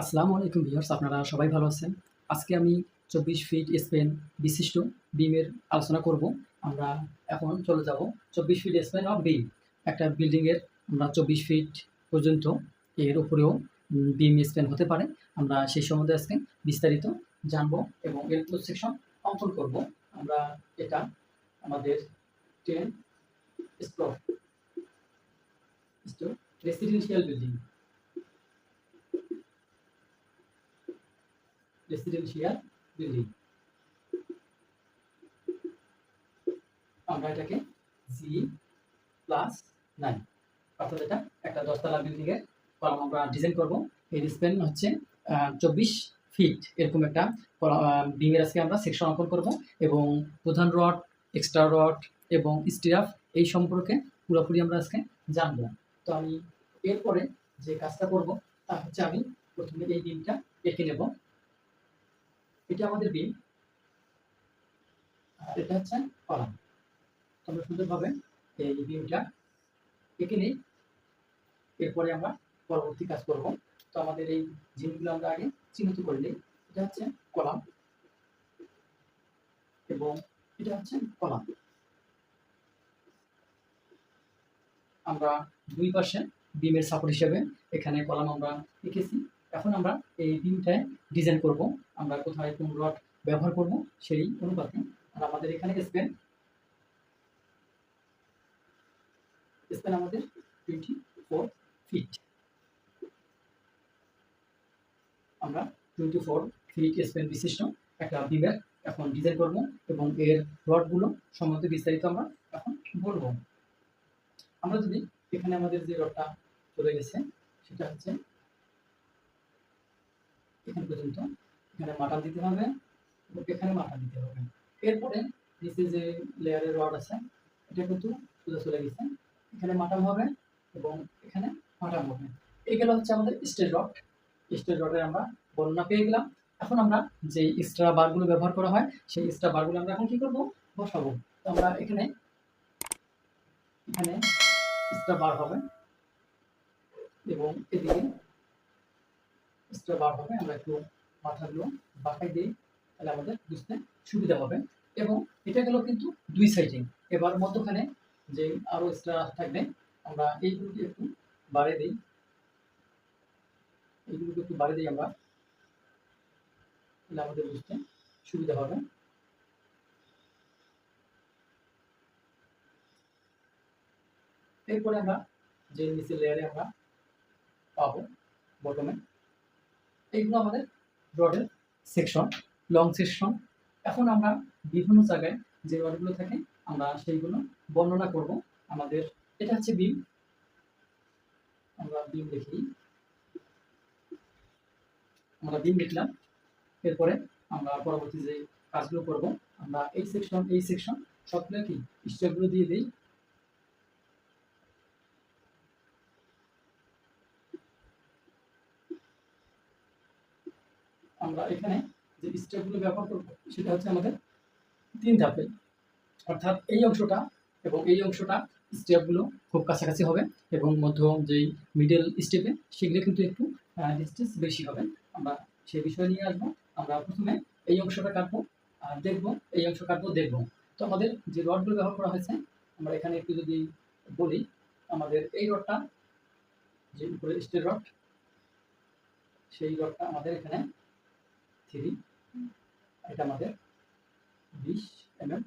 আসসালামু আলাইকুম ভিউয়ার্স, আপনারা সবাই ভালো আছেন? আজকে আমি চব্বিশ ফিট স্পেন বিশিষ্ট বিমের আলোচনা করব। আমরা এখন চলে যাব চব্বিশ ফিট স্পেন অফ বিম। একটা বিল্ডিংয়ের আমরা চব্বিশ ফিট পর্যন্ত এর উপরেও বিম স্পেন হতে পারে। আমরা সেই সম্বন্ধে আজকে বিস্তারিত জানব এবং এর সেকশন অঙ্কন করব। আমরা এটা আমাদের ten storey residential building residential building আমরা এটাকে জি প্লাস নাইন অর্থাৎ এটা একটা দশতলা বিল্ডিং এর আমরা ডিজাইন করব। এর স্পেন হচ্ছে চব্বিশ ফিট এরকম একটা বিমের আজকে আমরা সেকশন অঙ্কন করব এবং প্রধান রড এক্সট্রা রড এবং স্টিরাফ এই সম্পর্কে পুরোপুরি আমরা আজকে জানব। তো আমি এরপরে যে কাজটা করব, তা হচ্ছে আমি প্রথমে এই বিমটা এঁকে নেব। এটা আমাদের বিম আর এটা হচ্ছে কলাম। আমরা সুন্দরভাবে এই বিমটা এঁকে নিই। এরপরে আমরা পরবর্তী কাজ করব। তো আমাদের এই জিনিসগুলো আমরা আগে চিহ্নিত করে নিই। এটা হচ্ছে কলাম এবং এটা হচ্ছে কলাম। আমরা দুই পাশে বিমের সাপোর্ট হিসেবে এখানে কলাম আমরা এঁকেছি। এখন আমরা এই বিমটায় ডিজাইন করব। আমরা কোথায় কোন রড ব্যবহার করব সেই অনুপাতে। আর আমাদের এখানে স্পেন স্পেন আমাদের টোয়েন্টি ফোর ফিট আমরা টোয়েন্টি ফোর ফিট স্পেন বিশিষ্ট একটা বিমের এখন ডিজাইন করব এবং এর রডগুলো সম্বন্ধে বিস্তারিত আমরা এখন বলব। আমরা যদি এখানে আমাদের যে রডটা চলে গেছে, সেটা হচ্ছে এখান পর্যন্ত এখানে মাটান দিতে হবে এখানে মাটান দিতে হবে। এরপরে নিচে যে লেয়ারের রড আছে, এটা কিন্তু সোজা চলে গেছে। এখানে মাটাম হবে এবং এখানে মাটাম হবে। এগুলো হচ্ছে আমাদের স্টেজ রড স্টেজ রডের আমরা বর্ণনা পেয়ে গেলাম। এখন আমরা যে এক্সট্রা বারগুলো ব্যবহার করা হয়, সেই এক্সট্রা বারগুলো আমরা এখন কি করব? বসাবো। তো আমরা এখানে এখানে এক্সট্রা বার হবে, এবং এদিকে এক্সট্রা বার হবে, আমরা একটু মাথাগুলো বাঁকাই দিই, তাহলে আমাদের বুঝতে সুবিধা হবে। এবং এটা গেল কিন্তু দুই সাইডিং এবার মধ্যখানে যে আরও এক্সট্রা থাকবে, আমরা এইগুলোকে একটু বাড়িয়ে দিই। এইগুলোকে একটু বাড়িয়ে দিই আমরা, তাহলে আমাদের বুঝতে সুবিধা হবে। এরপরে আমরা যে নিচের লেয়ারে আমরা পাবো বটমে এইগুলো আমাদের রডের সেকশন লং সেকশন এখন আমরা বিভিন্ন জায়গায় যে রডগুলো থাকে, আমরা সেইগুলো বর্ণনা করব আমাদের। এটা হচ্ছে বিম আমরা বিম দেখি। আমরা বিম লিখলাম এরপরে আমরা পরবর্তী যে কাজগুলো করব, আমরা এই সেকশন এই সেকশন সবগুলো কি? স্টেপগুলো দিয়ে দিই। আমরা এখানে যে স্টেপগুলো ব্যবহার করব, সেটা হচ্ছে আমাদের তিন ধাপে অর্থাৎ এই অংশটা এবং এই অংশটা স্টেপগুলো খুব কাছাকাছি হবে এবং মধ্য যেই মিডল স্টেপে সেগুলো কিন্তু একটু ডিস্টেন্স বেশি হবে। আমরা সে বিষয় নিয়ে আসব। আমরা প্রথমে এই অংশটা কাটবো, আর দেখব, এই অংশ কাটবো, দেখব। তো আমাদের যে রডগুলো ব্যবহার করা হয়েছে, আমরা এখানে একটু যদি বলি, আমাদের এই রডটা, যে উপরে স্টেল রড, সেই রডটা আমাদের এখানে থ্রি। এটা আমাদের বিশ এম এম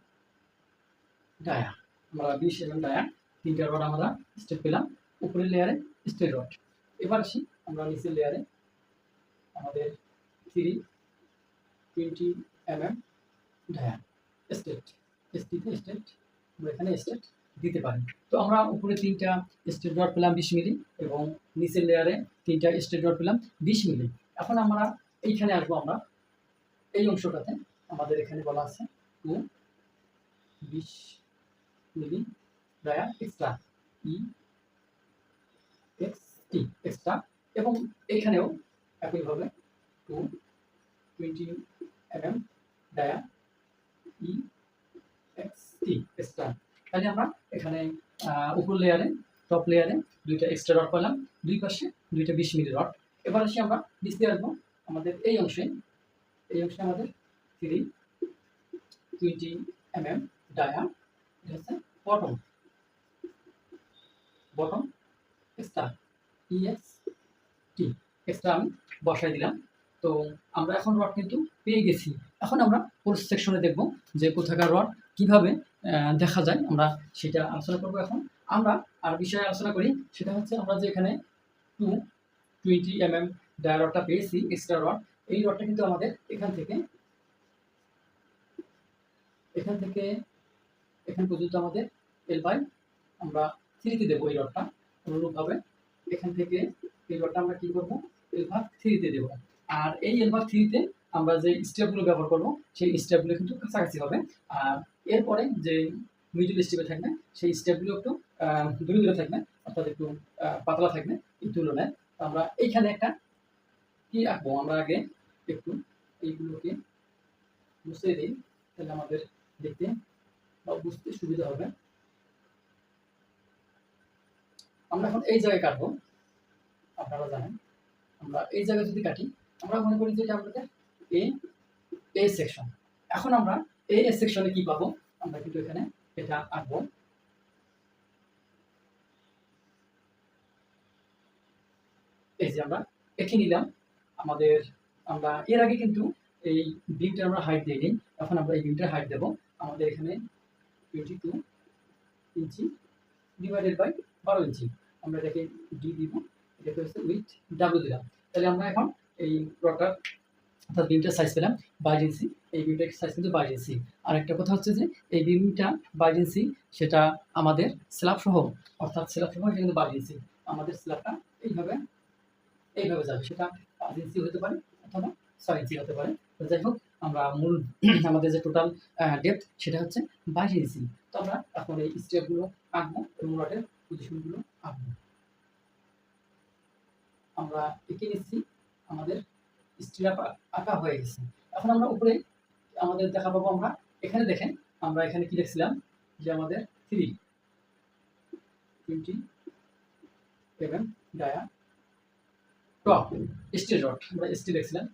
ডায়া আমরা বিশ এম এম ডায়া তিনটা রড আমরা স্টেপ পেলাম, উপরের লেয়ারে স্টেল রড এবার আসি আমরা নিচের লেয়ারে আমাদের three twenty M M dia straight এসটিতে straight আমরা এখানে স্টেট দিতে পারি। তো আমরা উপরে তিনটা স্টেট রড পেলাম বিশ মিলি এবং নিচের লেয়ারে তিনটা স্টেট রড পেলাম বিশ মিলি। এখন আমরা এইখানে আসব আমরা এই অংশটাতে আমাদের এখানে বলা আছে টু বিশ milli dia extra E X T extra এবং এখানেও একইভাবে two twenty M M dia E X T extra তাহলে আমরা এখানে উপর লেয়ারে টপ লেয়ারে দুইটা এক্সট্রা রড পেলাম, দুই পাশে দুইটা বিশ মিলি রড এবার আসি আমরা ডিসপ্লে রাখব আমাদের এই অংশে এই অংশে আমাদের three twenty M M dia এটা হচ্ছে bottom bottom extra E S T extra আমি বসাই দিলাম। তো আমরা এখন রড কিন্তু পেয়ে গেছি। এখন আমরা কোর্স সেকশনে দেখব যে কোথাকার রড কীভাবে দেখা যায়। আমরা সেটা আলোচনা করব এখন। আমরা আর বিষয়ে আলোচনা করি, সেটা হচ্ছে আমরা যে এখানে two twenty M M dia রডটা পেয়েছি এক্সট্রা রড এই রডটা কিন্তু আমাদের এখান থেকে এখান থেকে, এখান পর্যন্ত আমাদের এল বাই আমরা থ্রিতে দেবো এই রডটা। অনুরূপভাবে এখান থেকে এই রডটা আমরা কি করব? এল ভাগ থ্রিতে দেবো। আর এই এল ভাগ থ্রিতে আমরা যে স্টেপগুলো ব্যবহার করব, সেই স্টেপগুলো কিন্তু কাছাকাছি হবে। আর এরপরে যে মিডল স্টেপে থাকবে, সেই স্টেপগুলো একটু দূরে দূরে থাকবে, অর্থাৎ একটু পাতলা থাকবে, এই তুলনায়। আমরা এইখানে একটা কি আঁকবো আমরা আগে? একটু এইগুলোকে বুঝতে দিই, তাহলে আমাদের দেখতে বা বুঝতে সুবিধা হবে। আমরা এখন এই জায়গায় কাটবো, আপনারা জানেন। আমরা এই জায়গায় যদি কাটি, আমরা মনে করি যে এটা আমাদের এ এ সেকশন এখন আমরা এ সেকশনে কি পাবো? আমরা কিন্তু এখানে এটা আঁকবো। এই যে আমরা এঁকে নিলাম। আমাদের, আমরা, এর আগে কিন্তু এই বিমটা আমরা হাইট দিয়ে নিই। এখন আমরা এই বিমটার হাইট দেবো। আমাদের এখানে twenty two inch divided by বারো ইঞ্চি আমরা এটাকে ডি দিব। এটাকে হচ্ছে উইথ ডাব্লিউ দিলাম। তাহলে আমরা এখন এই রটার অর্থাৎ বিমটার সাইজ পেলাম বাইশ ইঞ্চি এই বিমটার সাইজ কিন্তু বাইশ ইঞ্চি আর একটা কথা হচ্ছে যে, এই বিমটা বাইশ ইঞ্চি সেটা আমাদের স্ল্যাব সহ, অর্থাৎ স্ল্যাব সহ কিন্তু বাইশ ইঞ্চি আমাদের স্ল্যাবটা এইভাবে এইভাবে যাবে। সেটা পাঁচ হতে পারে অথবা ছয় হতে পারে। তো যাই হোক, আমরা মূল আমাদের যে টোটাল ডেপথ সেটা হচ্ছে বাইশ ইঞ্চি। তো আমরা এখন এই স্টেপগুলো আঁকবো এবং রডের পজিশনগুলো আঁকবো। আমরা এঁকে নিচ্ছি। আমাদের স্ট্রিপ আঁকা হয়ে গেছে। এখন আমরা উপরে আমাদের দেখা পাবো আমরা। এখানে দেখেন, আমরা এখানে কি দেখছিলাম? যে আমাদের three twenty M dia top steel rod আমরা স্টিল লিখছিলাম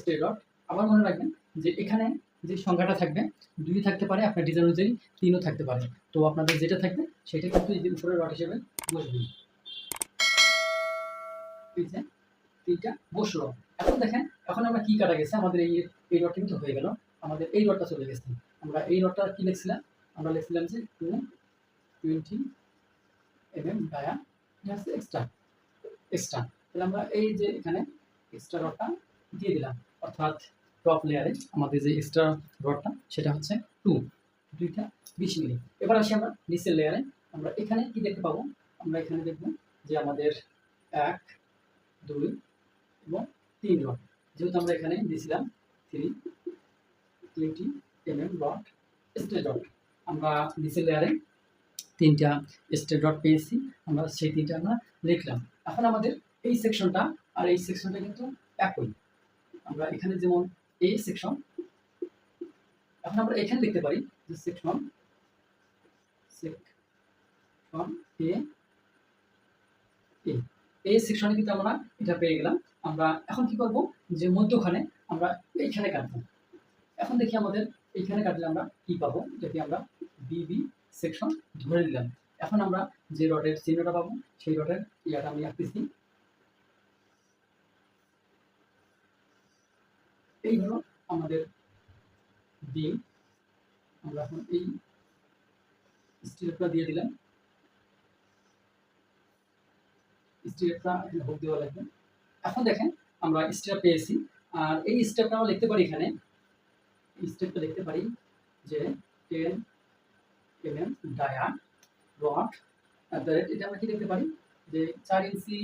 স্টিল রড আবার মনে রাখবেন যে এখানে যে সংখ্যাটা থাকবে, দুই থাকতে পারে, আপনার ডিজাইন অনুযায়ী তিনও থাকতে পারে। তো আপনাদের যেটা থাকবে, সেটা কিন্তু এই যে উপরের রড হিসেবে বসবে। এই যে তিনটা বসল। এখন দেখেন, এখন আমরা কি কাটা গেছে? আমাদের এই এই রডটা কিন্তু হয়ে গেল। আমাদের এই রডটা চলে গেছে। আমরা এই রডটা কি লিখছিলাম? আমরা লিখছিলাম যে টু টোয়েন্টি এম এম এটা এক্সট্রা এক্সট্রা তাহলে আমরা এই যে এখানে এক্সট্রা রডটা দিয়ে দিলাম। অর্থাৎ টপ লেয়ারে আমাদের যে এক্সট্রা রডটা সেটা হচ্ছে টু দুইটা বিশ মিলি। এবার আসি আমরা নিচের লেয়ারে আমরা এখানে কি দেখতে পাবো? আমরা এখানে দেখব যে আমাদের এক, দুই এবং তিন রড যেহেতু আমরা এখানে দিয়েছিলাম three twenty M M rod straight rod আমরা নিচের লেয়ারে তিনটা স্টেট রড পেয়েছি। আমরা সেই তিনটা আমরা লিখলাম। এখন আমাদের এই সেকশনটা আর এই সেকশনটা কিন্তু একই। আমরা এখানে যেমন এই সেকশন এখন আমরা এখানে লিখতে পারি যে সেকশন সেকশন এ এই সেকশনে কিন্তু আমরা এটা পেয়ে গেলাম। আমরা এখন কি করব? যে মধ্যখানে আমরা এইখানে কাটবো। এখন দেখি আমাদের এইখানে কাটলে আমরা কি পাবো? যদি আমরা বিবি সেকশন ধরে নিলাম। এখন আমরা যে রডের চিহ্নটা পাবো, সেই রডের ইয়াটা আমি আঁকতেছি। এই হলো আমাদের ডিম আমরা এখন এই স্টিলটা দিয়ে দিলাম। স্টেপটা হোক দেওয়া লাগবে। এখন দেখেন, আমরা স্টেপ পেয়েছি। আর এই স্টেপটা আমরা লিখতে পারি এখানে। এই স্টেপটা লিখতে পারি যে ten M M dia rod এটা আমরা কি লিখতে পারি? যে চার ইঞ্চি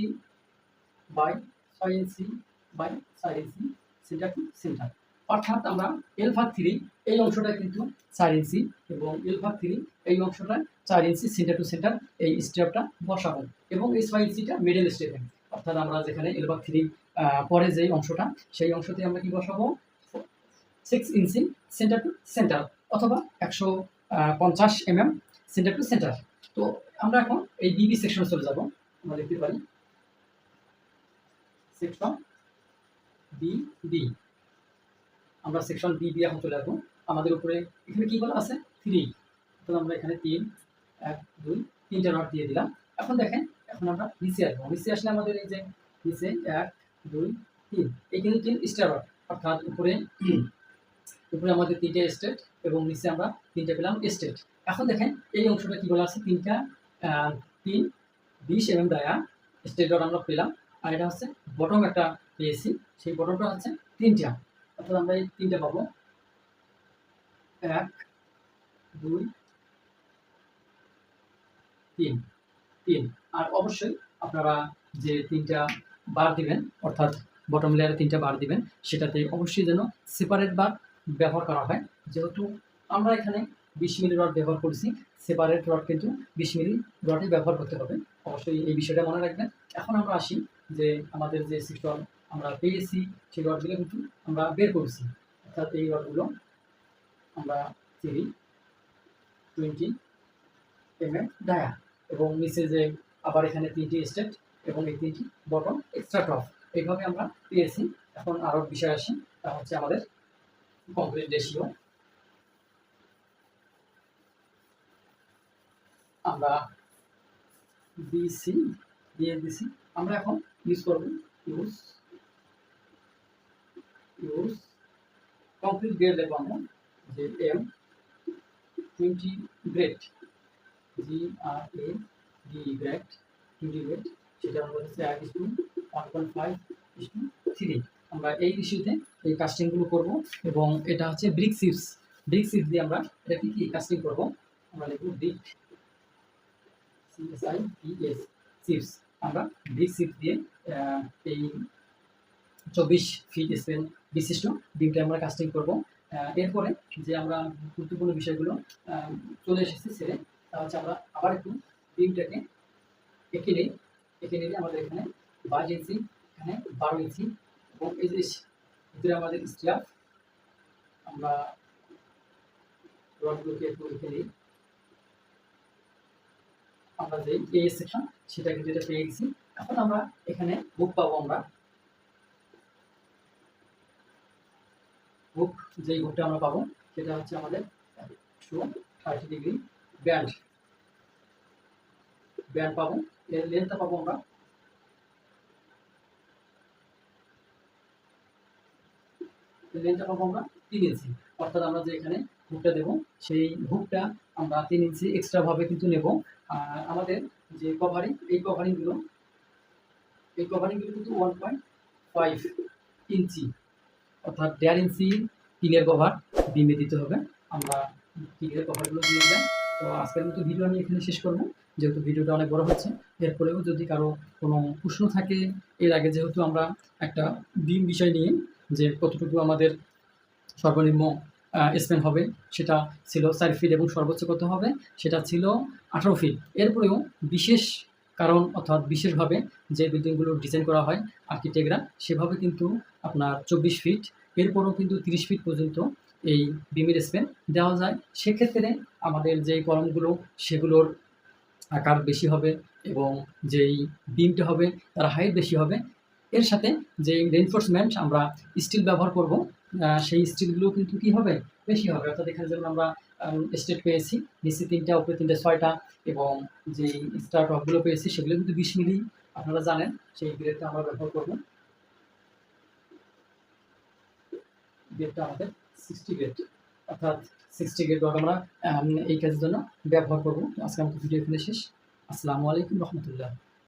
বাই ছয় ইঞ্চি বাই চার ইঞ্চি সেন্টার টু সেন্টার অর্থাৎ আমরা এল ভাগ থ্রি এই অংশটা কিন্তু চার ইঞ্চি এবং এল ভাগ থ্রি এই অংশটা চার ইঞ্চি সেন্টার টু সেন্টার এই স্টেপটা বসাবো এবং এই ছয় ইঞ্চিটা মিডল স্টেপে অর্থাৎ আমরা যেখানে এল ভাগ থ্রি পরে যে অংশটা, সেই অংশতে আমরা কি বসাবো? Six inch centre to centre অথবা একশো পঞ্চাশ M M centre to centre তো আমরা এখন এই বিবি সেকশনে চলে যাব। আমরা দেখতে পারি। সেকশন বি বি আমরা সেকশন বি বি এখন চলে আসব। আমাদের উপরে এখানে কি বলা আছে? থ্রি তো আমরা এখানে তিন, এক, দুই, তিনটা রড দিয়ে দিলাম। এখন দেখেন, এখন আমরা নিচে আসব। নিচে আসলে আমাদের এই যে নিচে এক, দুই, তিন। এই কিন্তু তিন স্টার রড অর্থাৎ উপরে উপরে আমাদের তিনটে স্টেট এবং নিচে আমরা তিনটে পেলাম স্টেট এখন দেখেন, এই অংশটা কি বলা আছে? তিনটা তিন, বিশ এবং ডায়া। স্টেট রড আমরা পেলাম। আর এটা হচ্ছে বটম একটা পেয়েছি। সেই বটমটা হচ্ছে তিনটা। অর্থাৎ আমরা এই তিনটা পাবো। এক, দুই, তিন। তিন। আর অবশ্যই আপনারা যে তিনটা বার দিবেন, অর্থাৎ বটম লেয়ারে তিনটা বার দিবেন, সেটাতে অবশ্যই যেন সেপারেট বার ব্যবহার করা হয়। যেহেতু আমরা এখানে বিশ মিলি রড ব্যবহার করছি সেপারেট রড কিন্তু বিশ মিলি রডই ব্যবহার করতে হবে। অবশ্যই এই বিষয়টা মনে রাখবেন। এখন আমরা আসি যে আমাদের যে সিস্টেম আমরা পেয়েছি সেই রডগুলো কিন্তু আমরা বের করছি। অর্থাৎ এই রডগুলো আমরা three twenty M M dia এবং নিচে যে আবার এখানে তিনটি স্টেট এবং এই তিনটি বটম এক্সট্রা টপ এইভাবে আমরা পেয়েছি। এখন আরও বিষয় আসি, তা হচ্ছে আমাদের কংক্রিট রেশিও আমরা বিসি দিয়ে দিছি। আমরা এখন ইউজ করব ইউজ ইউজ গ্রেড দেবো আমরা যে M twenty grade G R A D grade twenty grade সেটা আমরা হচ্ছে এক is to one point five is to three আমরা এই ইস্যুতে এই কাস্টিংগুলো করব এবং এটা হচ্ছে ব্রিক সিপস ব্রিক সিপস দিয়ে আমরা এটা কি কি কাস্টিং করব? আমরা লিখব ব্রিক সিএসআই পিএস সিপস আমরা ব্রিক সিপস দিয়ে এই চব্বিশ ফিট স্পেন বিশিষ্ট ডিমটা আমরা কাস্টিং করব। এরপরে যে আমরা গুরুত্বপূর্ণ বিষয়গুলো চলে এসেছি সেরে, তা হচ্ছে আমরা আবার একটু ডিমটাকে এঁকে নিই, এঁকে নিলে আমাদের এখানে বাইশ ইঞ্চি, এখানে বারো ইঞ্চি এবং এই যে ভিতরে আমাদের স্ট্রাফ আমরা রডগুলোকে একটু এঁকে নিই। আমরা যে এ সেকশন সেটা কিন্তু এটা পেয়ে গেছি, এখন আমরা এখানে বুক পাবো আমরা। বুক যেই বুকটা আমরা পাবো, সেটা হচ্ছে আমাদের একশো থার্টি ডিগ্রি ব্যান্ড ব্যান্ড পাবো। এর লেন্থটা পাবো আমরা লেন্থটা পাবো আমরা তিন ইঞ্চি অর্থাৎ আমরা যে এখানে হুকটা দেবো, সেই হুকটা আমরা তিন ইঞ্চি এক্সট্রা ভাবে কিন্তু নেব। আর আমাদের যে কভারিং এই কভারিংগুলো এই কভারিংগুলো কিন্তু ওয়ান পয়েন্ট ফাইভ ইঞ্চি অর্থাৎ দেড় ইঞ্চি টিনের কভার ডিমে দিতে হবে। আমরা টিনের কভারগুলো দিয়ে দিলাম। তো আজকের মতো ভিডিও আমি এখানে শেষ করব। যেহেতু ভিডিওটা অনেক বড় হচ্ছে, এরপরেও যদি কারও কোনো প্রশ্ন থাকে, এর আগে যেহেতু আমরা একটা ডিম বিষয় নিয়ে যে কতটুকু আমাদের সর্বনিম্ন স্পেন হবে, সেটা ছিল চার ফিট এবং সর্বোচ্চ কত হবে, সেটা ছিল আঠারো ফিট এরপরেও বিশেষ কারণ অর্থাৎ বিশেষভাবে যে বিল্ডিংগুলো ডিজাইন করা হয় আর্কিটেক্টরা সেভাবে কিন্তু আপনার চব্বিশ ফিট এরপরও কিন্তু তিরিশ ফিট পর্যন্ত এই বিমের স্পেন দেওয়া যায়। সেক্ষেত্রে আমাদের যে কলমগুলো, সেগুলোর আকার বেশি হবে এবং যেই বিমটা হবে, তার হাইট বেশি হবে। এর সাথে যে রেনফোর্সমেন্ট আমরা স্টিল ব্যবহার করব সেই স্টিলগুলো কিন্তু কি হবে? বেশি হবে। অর্থাৎ এখানে যেমন আমরা স্টেট পেয়েছি, নিচে তিনটা, উপরে তিনটা, ছয়টা এবং যে স্টার টপগুলো পেয়েছি, সেগুলো কিন্তু বিশ মিলি, আপনারা জানেন, সেই গ্রেডটা আমরা ব্যবহার করব। গ্রেডটা আমাদের সিক্সটি গ্রেড অর্থাৎ সিক্সটি গ্রেড রড আমরা এই কাজের জন্য ব্যবহার করব। আজকে আমাদের ভিডিও এখানে শেষ। আসসালামু আলাইকুম রহমতুল্লাহ।